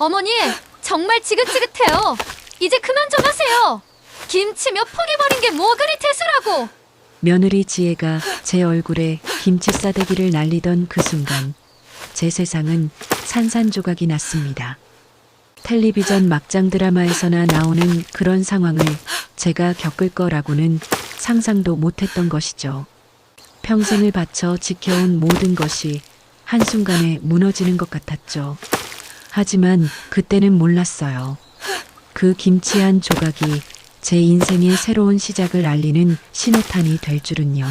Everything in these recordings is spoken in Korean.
어머니, 정말 지긋지긋해요. 이제 그만 좀 하세요. 김치 몇 포기 버린 게 뭐 그리 대수라고. 며느리 지혜가 제 얼굴에 김치 싸대기를 날리던 그 순간 제 세상은 산산조각이 났습니다. 텔레비전 막장 드라마에서나 나오는 그런 상황을 제가 겪을 거라고는 상상도 못했던 것이죠. 평생을 바쳐 지켜온 모든 것이 한순간에 무너지는 것 같았죠. 하지만 그때는 몰랐어요. 그 김치 한 조각이 제 인생의 새로운 시작을 알리는 신호탄이 될 줄은요.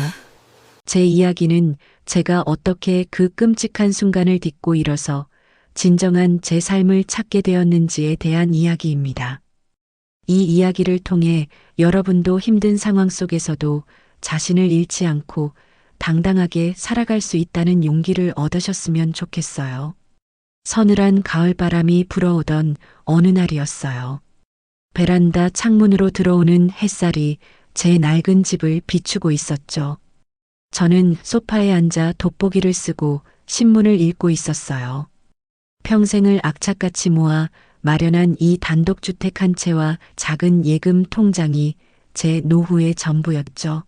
제 이야기는 제가 어떻게 그 끔찍한 순간을 딛고 일어서 진정한 제 삶을 찾게 되었는지에 대한 이야기입니다. 이 이야기를 통해 여러분도 힘든 상황 속에서도 자신을 잃지 않고 당당하게 살아갈 수 있다는 용기를 얻으셨으면 좋겠어요. 서늘한 가을바람이 불어오던 어느 날이었어요. 베란다 창문으로 들어오는 햇살이 제 낡은 집을 비추고 있었죠. 저는 소파에 앉아 돋보기를 쓰고 신문을 읽고 있었어요. 평생을 악착같이 모아 마련한 이 단독주택 한 채와 작은 예금 통장이 제 노후의 전부였죠.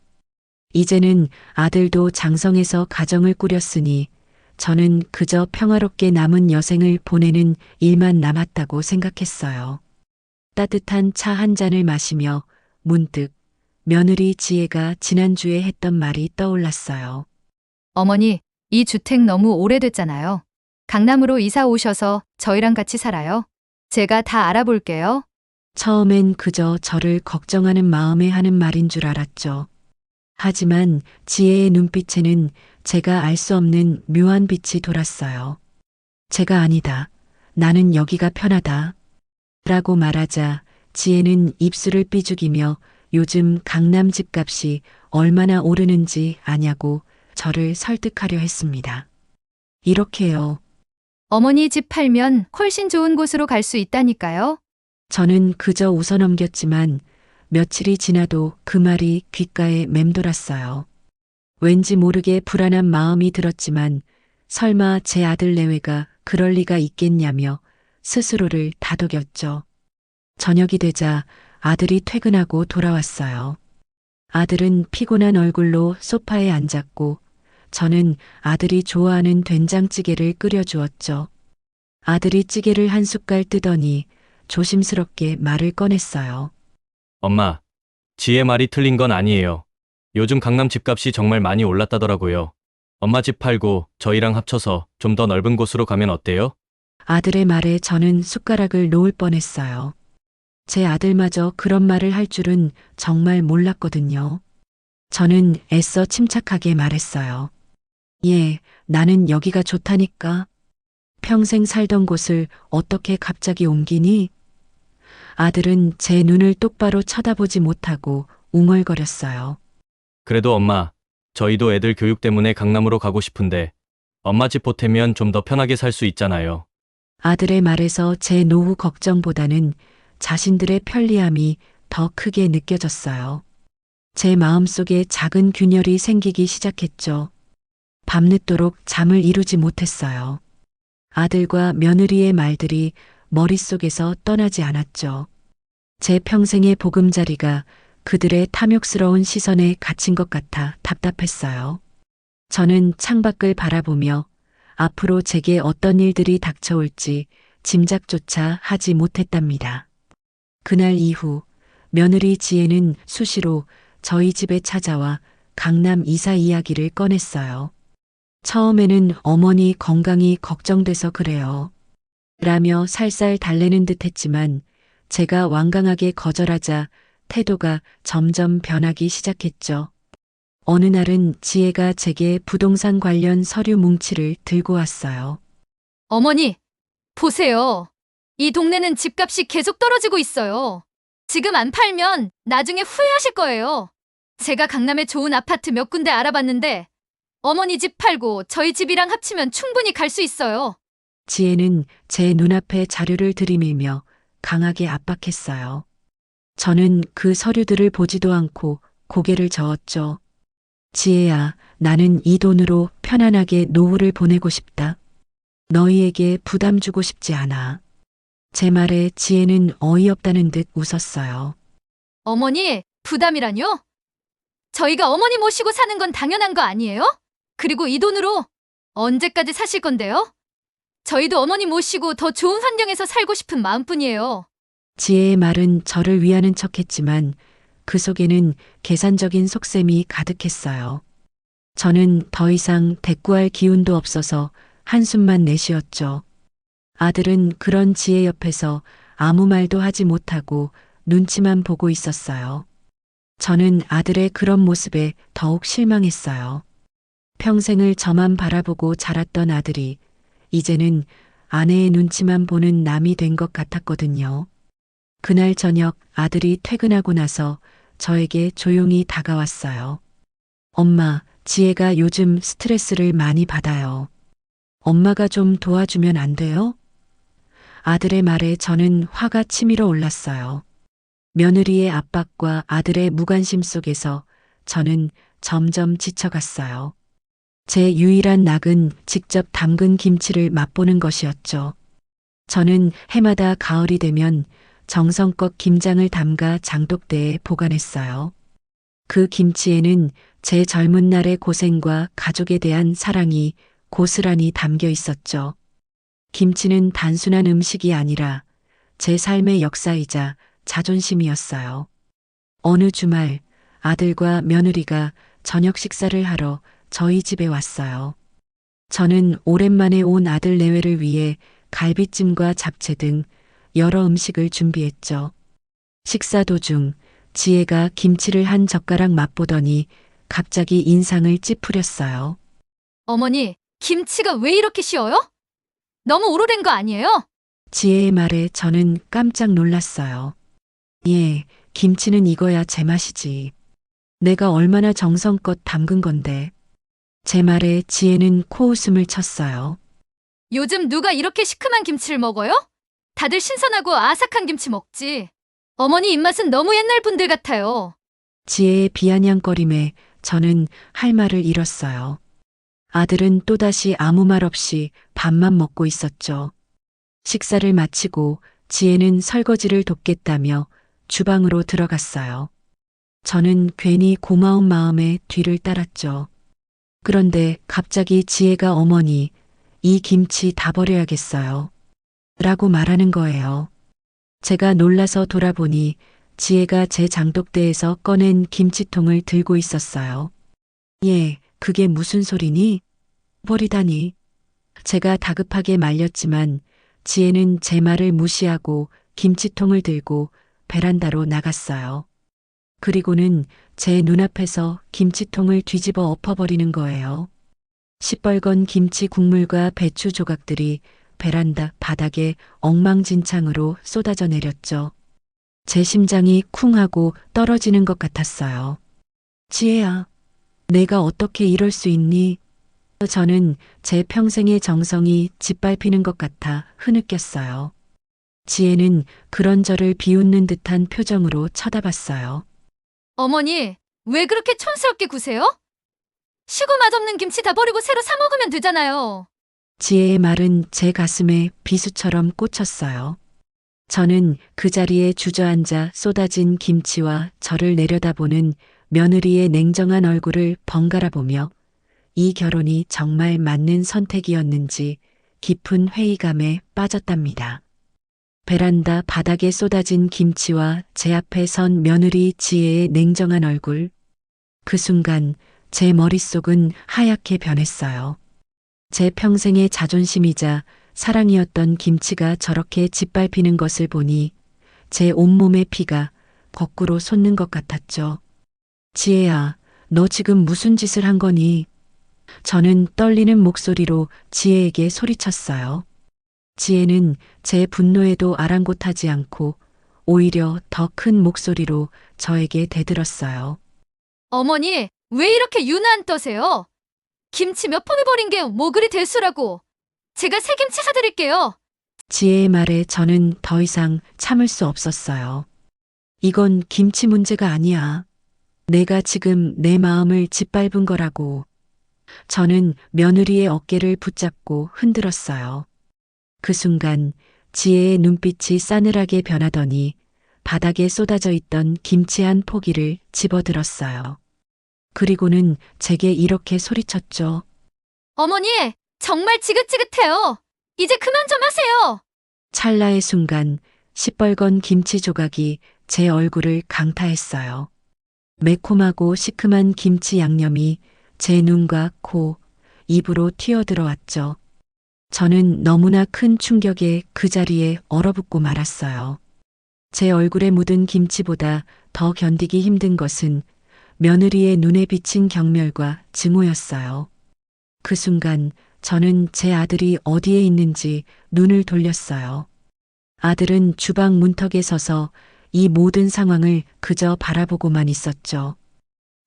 이제는 아들도 장성해서 가정을 꾸렸으니 저는 그저 평화롭게 남은 여생을 보내는 일만 남았다고 생각했어요. 따뜻한 차 한 잔을 마시며 문득 며느리 지혜가 지난주에 했던 말이 떠올랐어요. 어머니, 이 주택 너무 오래됐잖아요. 강남으로 이사 오셔서 저희랑 같이 살아요. 제가 다 알아볼게요. 처음엔 그저 저를 걱정하는 마음에 하는 말인 줄 알았죠. 하지만 지혜의 눈빛에는 제가 알 수 없는 묘한 빛이 돌았어요. 제가 아니다. 나는 여기가 편하다. 라고 말하자 지혜는 입술을 삐죽이며 요즘 강남 집값이 얼마나 오르는지 아냐고 저를 설득하려 했습니다. 이렇게요. 어머니 집 팔면 훨씬 좋은 곳으로 갈 수 있다니까요. 저는 그저 웃어넘겼지만 며칠이 지나도 그 말이 귓가에 맴돌았어요. 왠지 모르게 불안한 마음이 들었지만 설마 제 아들 내외가 그럴 리가 있겠냐며 스스로를 다독였죠. 저녁이 되자 아들이 퇴근하고 돌아왔어요. 아들은 피곤한 얼굴로 소파에 앉았고 저는 아들이 좋아하는 된장찌개를 끓여주었죠. 아들이 찌개를 한 숟갈 뜨더니 조심스럽게 말을 꺼냈어요. 엄마, 지혜 말이 틀린 건 아니에요. 요즘 강남 집값이 정말 많이 올랐다더라고요. 엄마 집 팔고 저희랑 합쳐서 좀 더 넓은 곳으로 가면 어때요? 아들의 말에 저는 숟가락을 놓을 뻔했어요. 제 아들마저 그런 말을 할 줄은 정말 몰랐거든요. 저는 애써 침착하게 말했어요. 예, 나는 여기가 좋다니까. 평생 살던 곳을 어떻게 갑자기 옮기니? 아들은 제 눈을 똑바로 쳐다보지 못하고 웅얼거렸어요. 그래도 엄마, 저희도 애들 교육 때문에 강남으로 가고 싶은데 엄마 집 보태면 좀 더 편하게 살 수 있잖아요. 아들의 말에서 제 노후 걱정보다는 자신들의 편리함이 더 크게 느껴졌어요. 제 마음속에 작은 균열이 생기기 시작했죠. 밤늦도록 잠을 이루지 못했어요. 아들과 며느리의 말들이 머릿속에서 떠나지 않았죠. 제 평생의 보금자리가 그들의 탐욕스러운 시선에 갇힌 것 같아 답답했어요. 저는 창밖을 바라보며 앞으로 제게 어떤 일들이 닥쳐올지 짐작조차 하지 못했답니다. 그날 이후 며느리 지혜는 수시로 저희 집에 찾아와 강남 이사 이야기를 꺼냈어요. 처음에는 어머니 건강이 걱정돼서 그래요. 라며 살살 달래는 듯 했지만 제가 완강하게 거절하자 태도가 점점 변하기 시작했죠. 어느 날은 지혜가 제게 부동산 관련 서류 뭉치를 들고 왔어요. 어머니, 보세요. 이 동네는 집값이 계속 떨어지고 있어요. 지금 안 팔면 나중에 후회하실 거예요. 제가 강남에 좋은 아파트 몇 군데 알아봤는데 어머니 집 팔고 저희 집이랑 합치면 충분히 갈 수 있어요. 지혜는 제 눈앞에 자료를 들이밀며 강하게 압박했어요. 저는 그 서류들을 보지도 않고 고개를 저었죠. 지혜야, 나는 이 돈으로 편안하게 노후를 보내고 싶다. 너희에게 부담 주고 싶지 않아. 제 말에 지혜는 어이없다는 듯 웃었어요. 어머니, 부담이라뇨? 저희가 어머니 모시고 사는 건 당연한 거 아니에요? 그리고 이 돈으로 언제까지 사실 건데요? 저희도 어머니 모시고 더 좋은 환경에서 살고 싶은 마음뿐이에요. 지혜의 말은 저를 위하는 척 했지만 그 속에는 계산적인 속셈이 가득했어요. 저는 더 이상 대꾸할 기운도 없어서 한숨만 내쉬었죠. 아들은 그런 지혜 옆에서 아무 말도 하지 못하고 눈치만 보고 있었어요. 저는 아들의 그런 모습에 더욱 실망했어요. 평생을 저만 바라보고 자랐던 아들이 이제는 아내의 눈치만 보는 남이 된 것 같았거든요. 그날 저녁 아들이 퇴근하고 나서 저에게 조용히 다가왔어요. 엄마, 지혜가 요즘 스트레스를 많이 받아요. 엄마가 좀 도와주면 안 돼요? 아들의 말에 저는 화가 치밀어 올랐어요. 며느리의 압박과 아들의 무관심 속에서 저는 점점 지쳐갔어요. 제 유일한 낙은 직접 담근 김치를 맛보는 것이었죠. 저는 해마다 가을이 되면 정성껏 김장을 담가 장독대에 보관했어요. 그 김치에는 제 젊은 날의 고생과 가족에 대한 사랑이 고스란히 담겨 있었죠. 김치는 단순한 음식이 아니라 제 삶의 역사이자 자존심이었어요. 어느 주말 아들과 며느리가 저녁 식사를 하러 저희 집에 왔어요. 저는 오랜만에 온 아들 내외를 위해 갈비찜과 잡채 등 여러 음식을 준비했죠. 식사 도중 지혜가 김치를 한 젓가락 맛보더니 갑자기 인상을 찌푸렸어요. 어머니, 김치가 왜 이렇게 쉬워요? 너무 오래된 거 아니에요? 지혜의 말에 저는 깜짝 놀랐어요. 예, 김치는 이거야 제맛이지. 내가 얼마나 정성껏 담근 건데. 제 말에 지혜는 코웃음을 쳤어요. 요즘 누가 이렇게 시큼한 김치를 먹어요? 다들 신선하고 아삭한 김치 먹지. 어머니 입맛은 너무 옛날 분들 같아요. 지혜의 비아냥거림에 저는 할 말을 잃었어요. 아들은 또다시 아무 말 없이 밥만 먹고 있었죠. 식사를 마치고 지혜는 설거지를 돕겠다며 주방으로 들어갔어요. 저는 괜히 고마운 마음에 뒤를 따랐죠. 그런데 갑자기 지혜가 어머니, 이 김치 다 버려야겠어요. 라고 말하는 거예요. 제가 놀라서 돌아보니 지혜가 제 장독대에서 꺼낸 김치통을 들고 있었어요. 예, 그게 무슨 소리니? 버리다니. 제가 다급하게 말렸지만 지혜는 제 말을 무시하고 김치통을 들고 베란다로 나갔어요. 그리고는 제 눈앞에서 김치통을 뒤집어 엎어버리는 거예요. 시뻘건 김치 국물과 배추 조각들이 베란다 바닥에 엉망진창으로 쏟아져 내렸죠. 제 심장이 쿵 하고 떨어지는 것 같았어요. 지혜야, 내가 어떻게 이럴 수 있니? 저는 제 평생의 정성이 짓밟히는 것 같아 흐느꼈어요. 지혜는 그런 저를 비웃는 듯한 표정으로 쳐다봤어요. 어머니, 왜 그렇게 촌스럽게 구세요? 쉬고 맛없는 김치 다 버리고 새로 사 먹으면 되잖아요. 지혜의 말은 제 가슴에 비수처럼 꽂혔어요. 저는 그 자리에 주저앉아 쏟아진 김치와 저를 내려다보는 며느리의 냉정한 얼굴을 번갈아 보며 이 결혼이 정말 맞는 선택이었는지 깊은 회의감에 빠졌답니다. 베란다 바닥에 쏟아진 김치와 제 앞에 선 며느리 지혜의 냉정한 얼굴. 그 순간 제 머릿속은 하얗게 변했어요. 제 평생의 자존심이자 사랑이었던 김치가 저렇게 짓밟히는 것을 보니 제 온몸의 피가 거꾸로 솟는 것 같았죠. 지혜야, 너 지금 무슨 짓을 한 거니? 저는 떨리는 목소리로 지혜에게 소리쳤어요. 지혜는 제 분노에도 아랑곳하지 않고 오히려 더 큰 목소리로 저에게 대들었어요. 어머니, 왜 이렇게 유난 떠세요? 김치 몇 포기 버린 게 뭐 그리 대수라고. 제가 새 김치 사드릴게요. 지혜의 말에 저는 더 이상 참을 수 없었어요. 이건 김치 문제가 아니야. 내가 지금 내 마음을 짓밟은 거라고. 저는 며느리의 어깨를 붙잡고 흔들었어요. 그 순간 지혜의 눈빛이 싸늘하게 변하더니 바닥에 쏟아져 있던 김치 한 포기를 집어들었어요. 그리고는 제게 이렇게 소리쳤죠. 어머니, 정말 지긋지긋해요. 이제 그만 좀 하세요. 찰나의 순간 시뻘건 김치 조각이 제 얼굴을 강타했어요. 매콤하고 시큼한 김치 양념이 제 눈과 코, 입으로 튀어들어왔죠. 저는 너무나 큰 충격에 그 자리에 얼어붙고 말았어요. 제 얼굴에 묻은 김치보다 더 견디기 힘든 것은 며느리의 눈에 비친 경멸과 증오였어요. 그 순간 저는 제 아들이 어디에 있는지 눈을 돌렸어요. 아들은 주방 문턱에 서서 이 모든 상황을 그저 바라보고만 있었죠.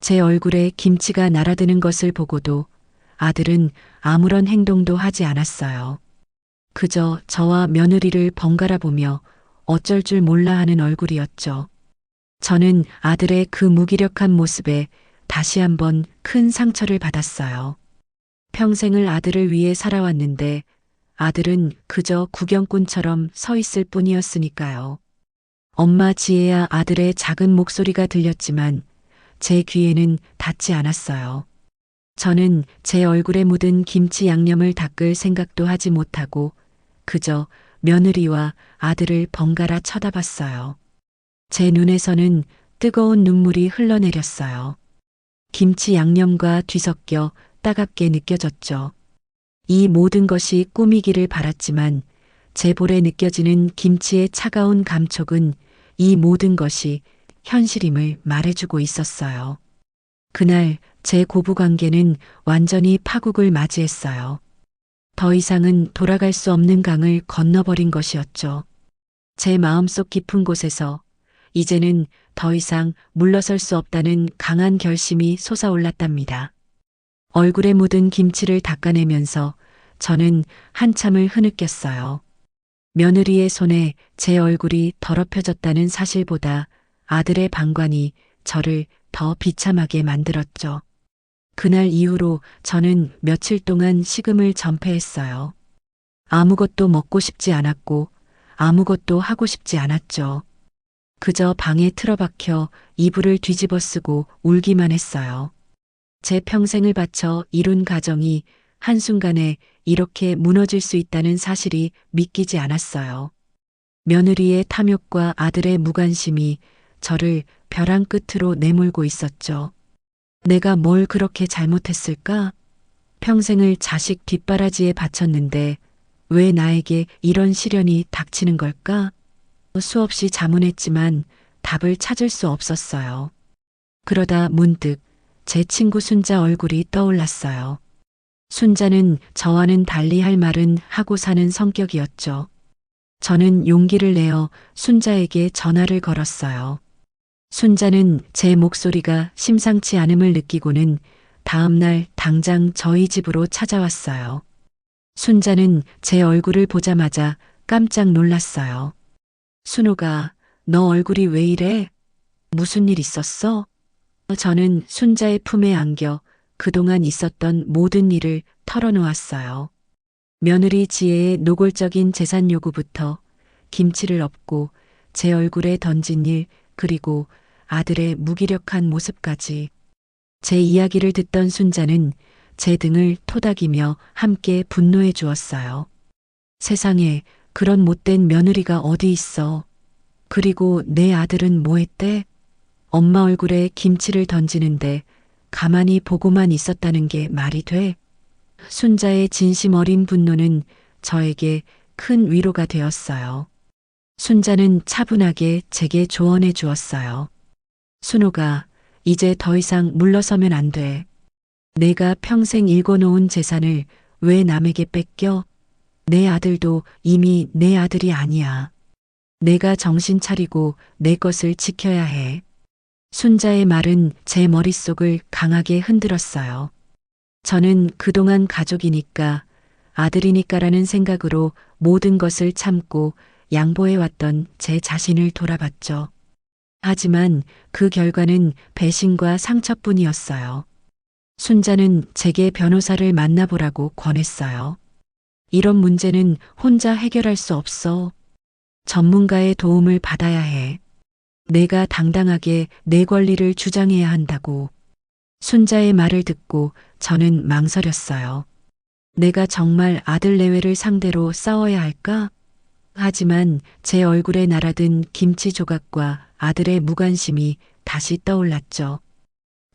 제 얼굴에 김치가 날아드는 것을 보고도 아들은 아무런 행동도 하지 않았어요. 그저 저와 며느리를 번갈아 보며 어쩔 줄 몰라 하는 얼굴이었죠. 저는 아들의 그 무기력한 모습에 다시 한번 큰 상처를 받았어요. 평생을 아들을 위해 살아왔는데 아들은 그저 구경꾼처럼 서 있을 뿐이었으니까요. 엄마 지혜야 아들의 작은 목소리가 들렸지만 제 귀에는 닿지 않았어요. 저는 제 얼굴에 묻은 김치 양념을 닦을 생각도 하지 못하고 그저 며느리와 아들을 번갈아 쳐다봤어요. 제 눈에서는 뜨거운 눈물이 흘러내렸어요. 김치 양념과 뒤섞여 따갑게 느껴졌죠. 이 모든 것이 꿈이기를 바랐지만 제 볼에 느껴지는 김치의 차가운 감촉은 이 모든 것이 현실임을 말해주고 있었어요. 그날 제 고부 관계는 완전히 파국을 맞이했어요. 더 이상은 돌아갈 수 없는 강을 건너버린 것이었죠. 제 마음속 깊은 곳에서 이제는 더 이상 물러설 수 없다는 강한 결심이 솟아올랐답니다. 얼굴에 묻은 김치를 닦아내면서 저는 한참을 흐느꼈어요. 며느리의 손에 제 얼굴이 더럽혀졌다는 사실보다 아들의 방관이 저를 더 비참하게 만들었죠. 그날 이후로 저는 며칠 동안 식음을 전폐했어요. 아무것도 먹고 싶지 않았고 아무것도 하고 싶지 않았죠. 그저 방에 틀어박혀 이불을 뒤집어 쓰고 울기만 했어요. 제 평생을 바쳐 이룬 가정이 한순간에 이렇게 무너질 수 있다는 사실이 믿기지 않았어요. 며느리의 탐욕과 아들의 무관심이 저를 벼랑 끝으로 내몰고 있었죠. 내가 뭘 그렇게 잘못했을까? 평생을 자식 뒷바라지에 바쳤는데 왜 나에게 이런 시련이 닥치는 걸까? 수없이 자문했지만 답을 찾을 수 없었어요. 그러다 문득 제 친구 순자 얼굴이 떠올랐어요. 순자는 저와는 달리 할 말은 하고 사는 성격이었죠. 저는 용기를 내어 순자에게 전화를 걸었어요. 순자는 제 목소리가 심상치 않음을 느끼고는 다음날 당장 저희 집으로 찾아왔어요. 순자는 제 얼굴을 보자마자 깜짝 놀랐어요. 순호가 너 얼굴이 왜 이래? 무슨 일 있었어? 저는 순자의 품에 안겨 그동안 있었던 모든 일을 털어놓았어요. 며느리 지혜의 노골적인 재산 요구부터 김치를 엎고 제 얼굴에 던진 일 그리고 아들의 무기력한 모습까지 제 이야기를 듣던 순자는 제 등을 토닥이며 함께 분노해 주었어요. 세상에 그런 못된 며느리가 어디 있어. 그리고 내 아들은 뭐 했대? 엄마 얼굴에 김치를 던지는데 가만히 보고만 있었다는 게 말이 돼? 순자의 진심 어린 분노는 저에게 큰 위로가 되었어요. 순자는 차분하게 제게 조언해 주었어요. 순호가 이제 더 이상 물러서면 안 돼. 내가 평생 일궈놓은 재산을 왜 남에게 뺏겨? 내 아들도 이미 내 아들이 아니야. 내가 정신 차리고 내 것을 지켜야 해. 순자의 말은 제 머릿속을 강하게 흔들었어요. 저는 그동안 가족이니까 아들이니까라는 생각으로 모든 것을 참고 양보해왔던 제 자신을 돌아봤죠. 하지만 그 결과는 배신과 상처뿐이었어요. 순자는 제게 변호사를 만나보라고 권했어요. 이런 문제는 혼자 해결할 수 없어. 전문가의 도움을 받아야 해. 내가 당당하게 내 권리를 주장해야 한다고. 순자의 말을 듣고 저는 망설였어요. 내가 정말 아들 내외를 상대로 싸워야 할까? 하지만 제 얼굴에 날아든 김치 조각과 아들의 무관심이 다시 떠올랐죠.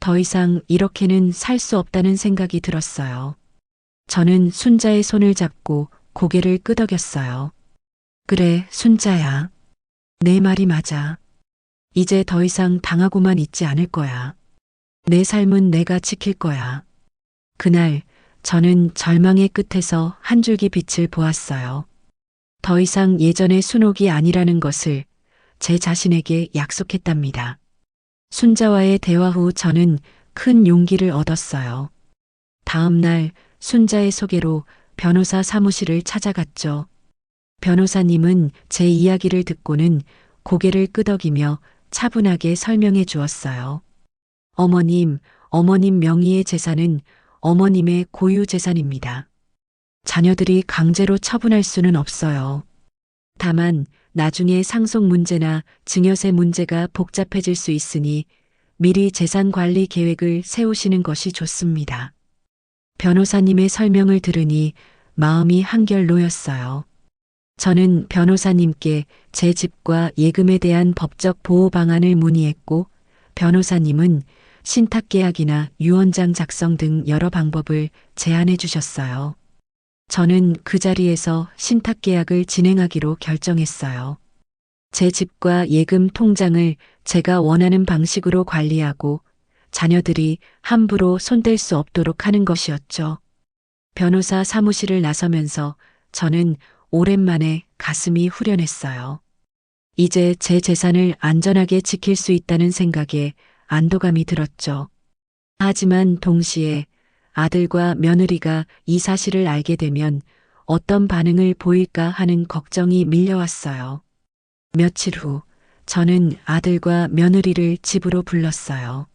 더 이상 이렇게는 살 수 없다는 생각이 들었어요. 저는 순자의 손을 잡고 고개를 끄덕였어요. 그래, 순자야. 내 말이 맞아. 이제 더 이상 당하고만 있지 않을 거야. 내 삶은 내가 지킬 거야. 그날 저는 절망의 끝에서 한 줄기 빛을 보았어요. 더 이상 예전의 순옥이 아니라는 것을 제 자신에게 약속했답니다. 순자와의 대화 후 저는 큰 용기를 얻었어요. 다음 날 순자의 소개로 변호사 사무실을 찾아갔죠. 변호사님은 제 이야기를 듣고는 고개를 끄덕이며 차분하게 설명해 주었어요. 어머님, 어머님 명의의 재산은 어머님의 고유 재산입니다. 자녀들이 강제로 처분할 수는 없어요. 다만 나중에 상속 문제나 증여세 문제가 복잡해질 수 있으니 미리 재산 관리 계획을 세우시는 것이 좋습니다. 변호사님의 설명을 들으니 마음이 한결 놓였어요. 저는 변호사님께 제 집과 예금에 대한 법적 보호 방안을 문의했고 변호사님은 신탁계약이나 유언장 작성 등 여러 방법을 제안해 주셨어요. 저는 그 자리에서 신탁 계약을 진행하기로 결정했어요. 제 집과 예금 통장을 제가 원하는 방식으로 관리하고 자녀들이 함부로 손댈 수 없도록 하는 것이었죠. 변호사 사무실을 나서면서 저는 오랜만에 가슴이 후련했어요. 이제 제 재산을 안전하게 지킬 수 있다는 생각에 안도감이 들었죠. 하지만 동시에 아들과 며느리가 이 사실을 알게 되면 어떤 반응을 보일까 하는 걱정이 밀려왔어요. 며칠 후 저는 아들과 며느리를 집으로 불렀어요.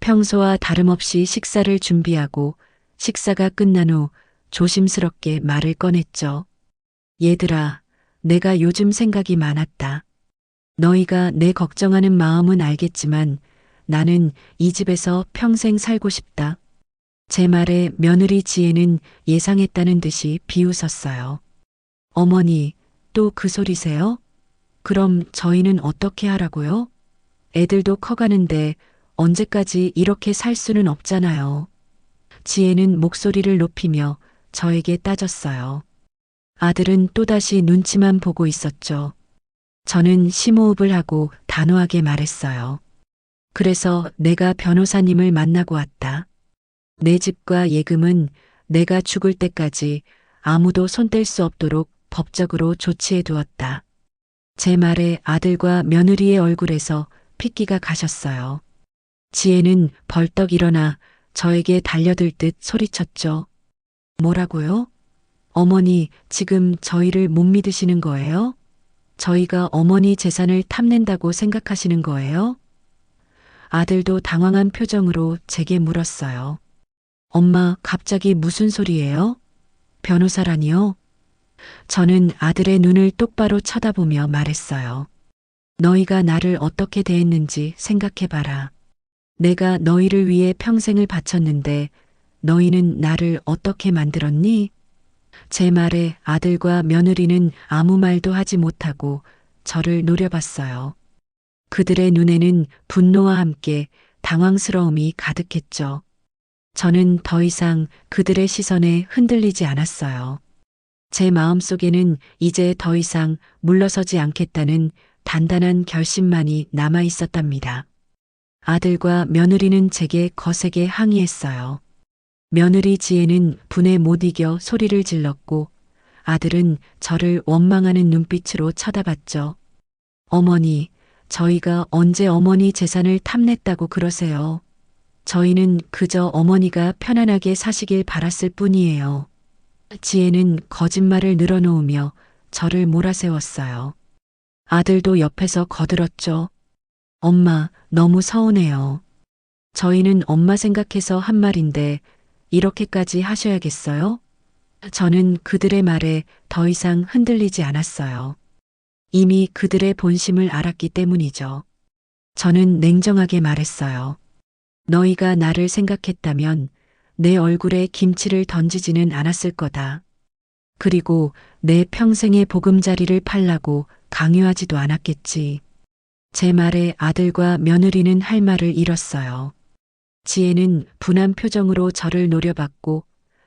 평소와 다름없이 식사를 준비하고 식사가 끝난 후 조심스럽게 말을 꺼냈죠. 얘들아, 내가 요즘 생각이 많았다. 너희가 내 걱정하는 마음은 알겠지만 나는 이 집에서 평생 살고 싶다. 제 말에 며느리 지혜는 예상했다는 듯이 비웃었어요. 어머니, 또 그 소리세요? 그럼 저희는 어떻게 하라고요? 애들도 커가는데 언제까지 이렇게 살 수는 없잖아요. 지혜는 목소리를 높이며 저에게 따졌어요. 아들은 또다시 눈치만 보고 있었죠. 저는 심호흡을 하고 단호하게 말했어요. 그래서 내가 변호사님을 만나고 왔다. 내 집과 예금은 내가 죽을 때까지 아무도 손댈 수 없도록 법적으로 조치해 두었다. 제 말에 아들과 며느리의 얼굴에서 핏기가 가셨어요. 지혜는 벌떡 일어나 저에게 달려들 듯 소리쳤죠. 뭐라고요? 어머니, 지금 저희를 못 믿으시는 거예요? 저희가 어머니 재산을 탐낸다고 생각하시는 거예요? 아들도 당황한 표정으로 제게 물었어요. 엄마, 갑자기 무슨 소리예요? 변호사라니요? 저는 아들의 눈을 똑바로 쳐다보며 말했어요. 너희가 나를 어떻게 대했는지 생각해봐라. 내가 너희를 위해 평생을 바쳤는데 너희는 나를 어떻게 만들었니? 제 말에 아들과 며느리는 아무 말도 하지 못하고 저를 노려봤어요. 그들의 눈에는 분노와 함께 당황스러움이 가득했죠. 저는 더 이상 그들의 시선에 흔들리지 않았어요. 제 마음 속에는 이제 더 이상 물러서지 않겠다는 단단한 결심만이 남아 있었답니다. 아들과 며느리는 제게 거세게 항의했어요. 며느리 지혜는 분에 못 이겨 소리를 질렀고 아들은 저를 원망하는 눈빛으로 쳐다봤죠. 어머니, 저희가 언제 어머니 재산을 탐냈다고 그러세요. 저희는 그저 어머니가 편안하게 사시길 바랐을 뿐이에요. 지혜는 거짓말을 늘어놓으며 저를 몰아세웠어요. 아들도 옆에서 거들었죠. 엄마, 너무 서운해요. 저희는 엄마 생각해서 한 말인데 이렇게까지 하셔야겠어요? 저는 그들의 말에 더 이상 흔들리지 않았어요. 이미 그들의 본심을 알았기 때문이죠. 저는 냉정하게 말했어요. 너희가 나를 생각했다면 내 얼굴에 김치를 던지지는 않았을 거다. 그리고 내 평생의 보금자리를 팔라고 강요하지도 않았겠지. 제 말에 아들과 며느리는 할 말을 잃었어요. 지혜는 분한 표정으로 저를 노려봤고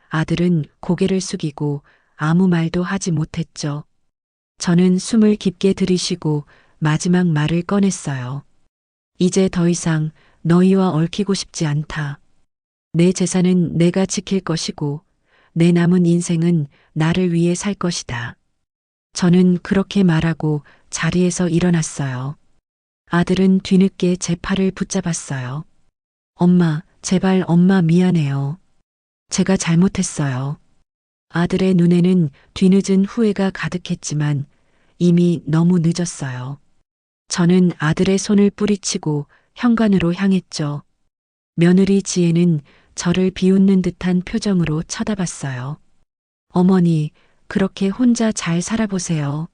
아들은 고개를 숙이고 아무 말도 하지 못했죠. 저는 숨을 깊게 들이쉬고 마지막 말을 꺼냈어요. 이제 더 이상 너희와 얽히고 싶지 않다. 내 재산은 내가 지킬 것이고 내 남은 인생은 나를 위해 살 것이다. 저는 그렇게 말하고 자리에서 일어났어요. 아들은 뒤늦게 제 팔을 붙잡았어요. 엄마, 제발 엄마 미안해요. 제가 잘못했어요. 아들의 눈에는 뒤늦은 후회가 가득했지만 이미 너무 늦었어요. 저는 아들의 손을 뿌리치고 현관으로 향했죠. 며느리 지혜는 저를 비웃는 듯한 표정으로 쳐다봤어요. 어머니, 그렇게 혼자 잘 살아보세요.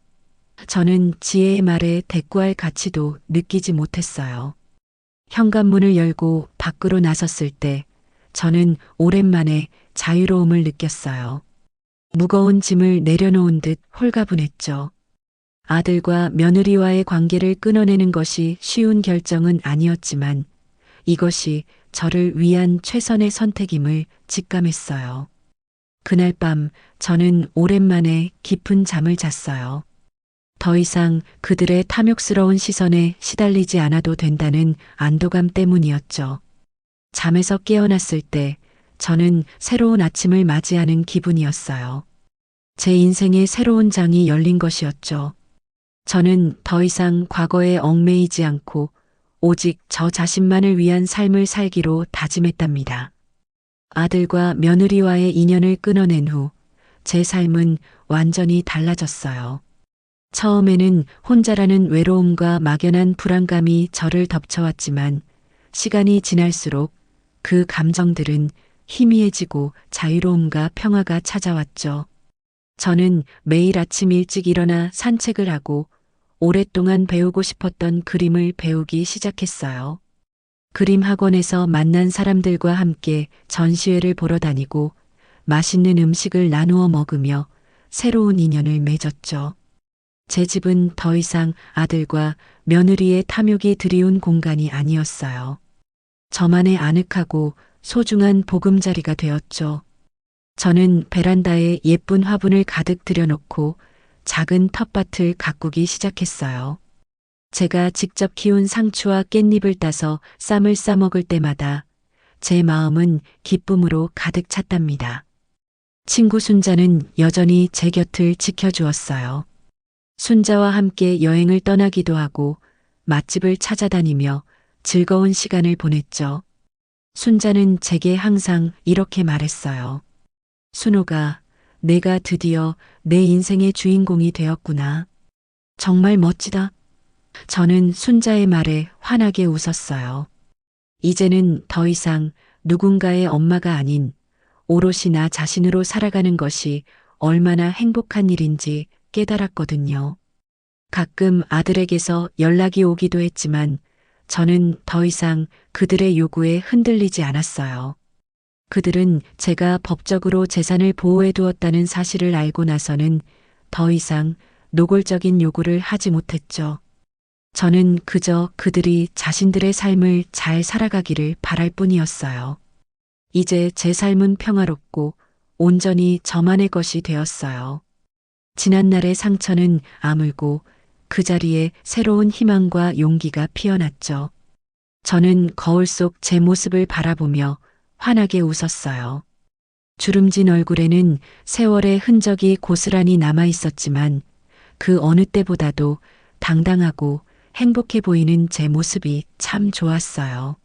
저는 지혜의 말에 대꾸할 가치도 느끼지 못했어요. 현관문을 열고 밖으로 나섰을 때 저는 오랜만에 자유로움을 느꼈어요. 무거운 짐을 내려놓은 듯 홀가분했죠. 아들과 며느리와의 관계를 끊어내는 것이 쉬운 결정은 아니었지만 이것이 저를 위한 최선의 선택임을 직감했어요. 그날 밤 저는 오랜만에 깊은 잠을 잤어요. 더 이상 그들의 탐욕스러운 시선에 시달리지 않아도 된다는 안도감 때문이었죠. 잠에서 깨어났을 때 저는 새로운 아침을 맞이하는 기분이었어요. 제 인생의 새로운 장이 열린 것이었죠. 저는 더 이상 과거에 얽매이지 않고 오직 저 자신만을 위한 삶을 살기로 다짐했답니다. 아들과 며느리와의 인연을 끊어낸 후 제 삶은 완전히 달라졌어요. 처음에는 혼자라는 외로움과 막연한 불안감이 저를 덮쳐왔지만 시간이 지날수록 그 감정들은 희미해지고 자유로움과 평화가 찾아왔죠. 저는 매일 아침 일찍 일어나 산책을 하고 오랫동안 배우고 싶었던 그림을 배우기 시작했어요. 그림 학원에서 만난 사람들과 함께 전시회를 보러 다니고 맛있는 음식을 나누어 먹으며 새로운 인연을 맺었죠. 제 집은 더 이상 아들과 며느리의 탐욕이 드리운 공간이 아니었어요. 저만의 아늑하고 소중한 보금자리가 되었죠. 저는 베란다에 예쁜 화분을 가득 들여놓고 작은 텃밭을 가꾸기 시작했어요. 제가 직접 키운 상추와 깻잎을 따서 쌈을 싸먹을 때마다 제 마음은 기쁨으로 가득 찼답니다. 친구 순자는 여전히 제 곁을 지켜주었어요. 순자와 함께 여행을 떠나기도 하고 맛집을 찾아다니며 즐거운 시간을 보냈죠. 순자는 제게 항상 이렇게 말했어요. 순호가 내가 드디어 내 인생의 주인공이 되었구나. 정말 멋지다. 저는 순자의 말에 환하게 웃었어요. 이제는 더 이상 누군가의 엄마가 아닌 오롯이 나 자신으로 살아가는 것이 얼마나 행복한 일인지 깨달았거든요. 가끔 아들에게서 연락이 오기도 했지만 저는 더 이상 그들의 요구에 흔들리지 않았어요. 그들은 제가 법적으로 재산을 보호해 두었다는 사실을 알고 나서는 더 이상 노골적인 요구를 하지 못했죠. 저는 그저 그들이 자신들의 삶을 잘 살아가기를 바랄 뿐이었어요. 이제 제 삶은 평화롭고 온전히 저만의 것이 되었어요. 지난날의 상처는 아물고 그 자리에 새로운 희망과 용기가 피어났죠. 저는 거울 속 제 모습을 바라보며 환하게 웃었어요. 주름진 얼굴에는 세월의 흔적이 고스란히 남아 있었지만 그 어느 때보다도 당당하고 행복해 보이는 제 모습이 참 좋았어요.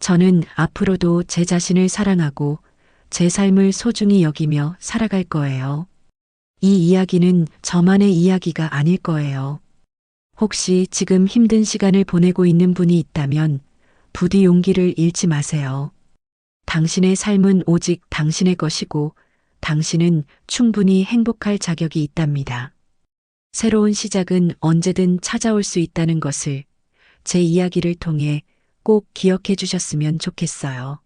저는 앞으로도 제 자신을 사랑하고 제 삶을 소중히 여기며 살아갈 거예요. 이 이야기는 저만의 이야기가 아닐 거예요. 혹시 지금 힘든 시간을 보내고 있는 분이 있다면 부디 용기를 잃지 마세요. 당신의 삶은 오직 당신의 것이고 당신은 충분히 행복할 자격이 있답니다. 새로운 시작은 언제든 찾아올 수 있다는 것을 제 이야기를 통해 꼭 기억해 주셨으면 좋겠어요.